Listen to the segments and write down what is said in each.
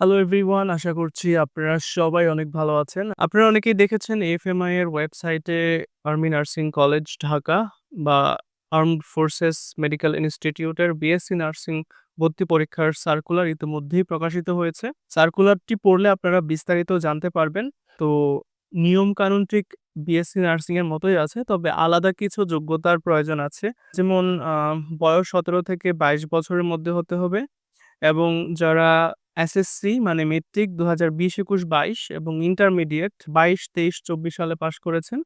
Hello everyone আশা করছি আপনারা সবাই অনেক ভালো আছেন। আপনারা অনেকেই দেখেছেন এএফএমআই এর ওয়েবসাইটে আর্মি নার্সিং কলেজ ঢাকা বা আর্মড ফোর্সেস মেডিকেল ইনস্টিটিউটের বিএসসি নার্সিং ভর্তি পরীক্ষার সার্কুলার ইতিমধ্যেই প্রকাশিত হয়েছে। সার্কুলারটি পড়লে আপনারা বিস্তারিত জানতে পারবেন। তো নিয়ম কানুন ঠিক বিএসসি নার্সিং এর মতোই আছে। তবে আলাদা কিছু যোগ্যতার প্রয়োজন আছে। যেমন বয়স ১৭ থেকে ২২ বছরের মধ্যে হতে হবে এবং যারা এসএসসি মানে মেট্রিক ২০২০, ২১, ২২ এবং ইন্টারমিডিয়েট ২২, ২৩, ২৪ সালে পাশ করেছেন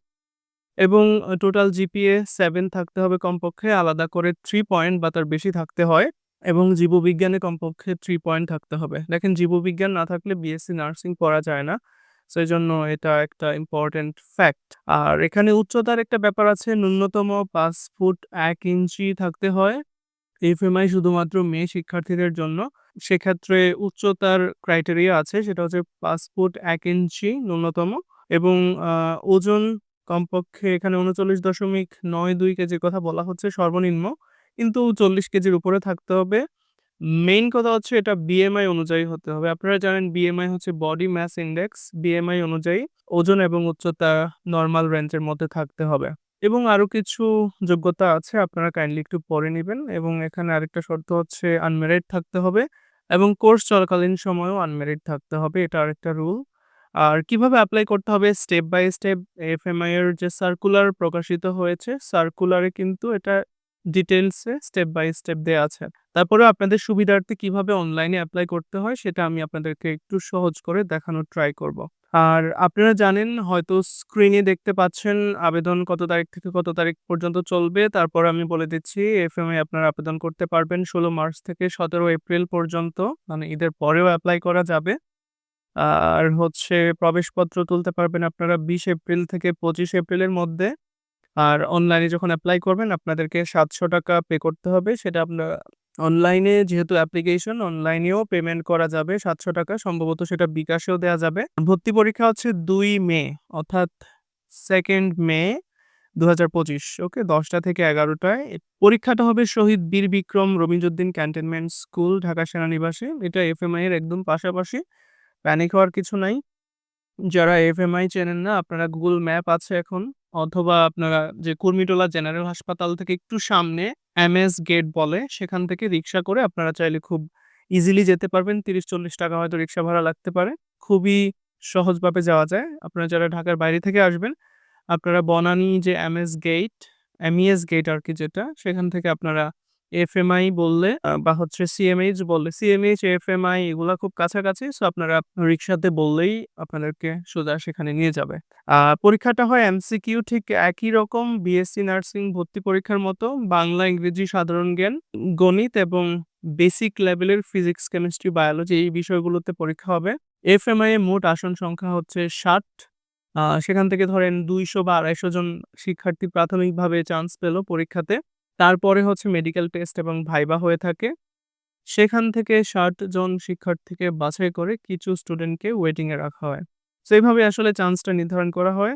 এবং টোটাল জিপিএ সেভেন থাকতে হবে কমপক্ষে। আলাদা করে থ্রি পয়েন্ট বা তার বেশি থাকতে হয় এবং জীববিজ্ঞানে কমপক্ষে থ্রি পয়েন্ট থাকতে হবে। দেখেন জীববিজ্ঞান না থাকলে বিএসসি নার্সিং পড়া যায় না। সো জন্য এটা একটা ইম্পোর্টেন্ট ফ্যাক্ট। আর এখানে উচ্চতার একটা ব্যাপার আছে। ন্যূনতম পাঁচ ফুট এক ইঞ্চি থাকতে হয়। এফএমআই শুধুমাত্র মেয়ে শিক্ষার্থীদের জন্য। সেক্ষেত্রে উচ্চতার ক্রাইটেরিয়া আছে। সেটা হচ্ছে ৫ ফুট ১ ইঞ্চি ন্যূনতম এবং ওজন কমপক্ষে এখানে ৩৯.৯২ কেজির কথা বলা হচ্ছে সর্বনিম্ন। কিন্তু ৪০ কেজির উপরে থাকতে হবে। মেইন কথা হচ্ছে এটা বিএমআই অনুযায়ী হতে হবে। আপনারা জানেন বিএমআই হচ্ছে বডি মাস ইনডেক্স। বিএমআই অনুযায়ী ওজন এবং উচ্চতা নর্মাল রেঞ্জের মধ্যে থাকতে হবে। এবং আরও কিছু যোগ্যতা আছে আপনারা কাইন্ডলি একটু পড়ে নিবেন এবং এখানে আরেকটা শর্ত হচ্ছে আনমেরিড থাকতে হবে এবং কোর্স চলাকালীন সময়েও আনমেরিড থাকতে হবে। এটা আরেকটা রুল। আর কীভাবে অ্যাপ্লাই করতে হবে স্টেপ বাই স্টেপ এফএমআই এর যে সার্কুলার প্রকাশিত হয়েছে, সার্কুলারে কিন্তু এটা ডিটেলসে স্টেপ বাই স্টেপ দেওয়া আছে। তারপরেও আপনাদের সুবিধার্থে কীভাবে অনলাইনে অ্যাপ্লাই করতে হয় সেটা আমি আপনাদেরকে একটু সহজ করে দেখানোর ট্রাই করব। আর আপনারা জানেন, হয়তো স্ক্রিনে দেখতে পাচ্ছেন আবেদন কত তারিখ থেকে কত তারিখ পর্যন্ত চলবে। তারপর আমি বলে দিচ্ছি এফএমআই আপনারা আবেদন করতে পারবেন ১৬ মার্চ থেকে ১৭ এপ্রিল পর্যন্ত। মানে ঈদের পরেও অ্যাপ্লাই করা যাবে। আর হচ্ছে প্রবেশপত্র তুলতে পারবেন আপনারা ২০ এপ্রিল থেকে ২৫ এপ্রিলের মধ্যে। আর অনলাইনে যখন অ্যাপ্লাই করবেন, আপনাদেরকে ৳৭০০ পে করতে হবে। সেটা আপনারা অনলাইনে যেহেতু অ্যাপ্লিকেশন অনলাইনেও পেমেন্ট করা যাবে ৳৭০০ সম্ভবত সেটা বিকাশেও দেয়া যাবে। ভর্তি পরীক্ষা হচ্ছে দুই মে, অর্থাৎ সেকেন্ড মে ২০২৫ ওকে ১০টা থেকে ১১টায়। পরীক্ষাটা হবে শহীদ বীর বিক্রম রবীন্দ্রউদ্দিন ক্যান্টনমেন্ট স্কুল, ঢাকা সেনানিবাসে। এটা এফএমআই এর একদম পাশাপাশি। প্যানিক হওয়ার কিছু নাই। যারা এফ এম আই চেনেন না, আপনারা গুগল ম্যাপ আছে এখন অথবা আপনারা যে কুর্মিটোলা জেনারেল হাসপাতাল থেকে একটু সামনে এমএস গেট বলে সেখান থেকে রিক্সা করে আপনারা চাইলে খুব ইজিলি যেতে পারবেন। ৩০-৪০ টাকা হয়তো রিক্সা ভাড়া লাগতে পারে। খুবই সহজভাবে যাওয়া যায়। আপনারা যারা ঢাকার বাইরে থেকে আসবেন আপনারা বনানি যে এমএস গেট, এমইএস গেট আর কি যেটা সেখান থেকে আপনারা এফএমআই বললে বা হচ্ছে সিএমএইচ বললে সিএমএইচ, এফএমআই এগুলা খুব কাছাকাছি। সো আপনারা রিক্সাতে বললেই আপনাদেরকে সোজা সেখানে নিয়ে যাবে। পরীক্ষাটা হয় এমসিকিউ ঠিক একই রকম বিএসসি নার্সিং ভর্তি পরীক্ষার মতো। বাংলা, ইংরেজি, সাধারণ জ্ঞান, গণিত এবং বেসিক লেভেলের ফিজিক্স, কেমিস্ট্রি, বায়োলজি এই বিষয়গুলোতে পরীক্ষা হবে। এফএমআই এ মোট আসন সংখ্যা হচ্ছে ৬০। আ সেখান থেকে ধরেন ২০০ বা ২৫০ জন শিক্ষার্থী প্রাথমিকভাবে চান্স পেল পরীক্ষাতে। তারপরে হচ্ছে মেডিকেল টেস্ট এবং ভাইবা হয়ে থাকে। সেখান থেকে ৬০ জন শিক্ষার্থীকে বাছাই করে কিছু স্টুডেন্টকে ওয়েটিং এ রাখা হয়। সো এইভাবে আসলে চান্সটা নির্ধারণ করা হয়।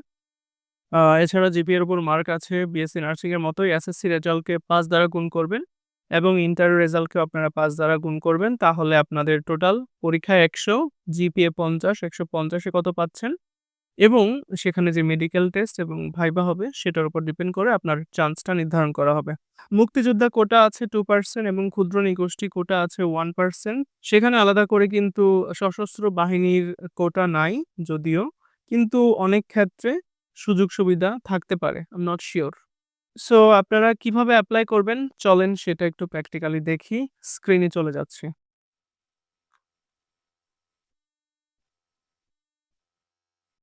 এছাড়া জিপিএর উপর মার্ক আছে বিএসসি নার্সিং এর মতোই এসএসসি রেজাল্টকে পাঁচ দ্বারা গুণ করবেন এবং ইন্টার রেজাল্টকেও আপনারা পাঁচ দ্বারা গুণ করবেন। তাহলে আপনাদের টোটাল পরীক্ষায় ১০০, জিপিএ পঞ্চাশ একশো পঞ্চাশে কত পাচ্ছেন এবং সেখানে যে মেডিকেল টেস্ট এবং ভাইবা হবে, সেটার উপর ডিপেন্ড করে আপনার চান্সটা নির্ধারণ করা হবে। মুক্তিযোদ্ধা কোটা আছে টু পার্সেন্ট এবং ক্ষুদ্র নিগোষ্ঠী কোটা আছে ওয়ান পার্সেন্ট সেখানে আলাদা করে কিন্তু সশস্ত্র বাহিনীর কোটা নাই যদিও। কিন্তু অনেক ক্ষেত্রে সুযোগ সুবিধা থাকতে পারে। I am not sure so আপনারা কীভাবে অ্যাপ্লাই করবেন চলেন সেটা একটু প্র্যাকটিক্যালি দেখি। স্ক্রিনে চলে যাচ্ছি।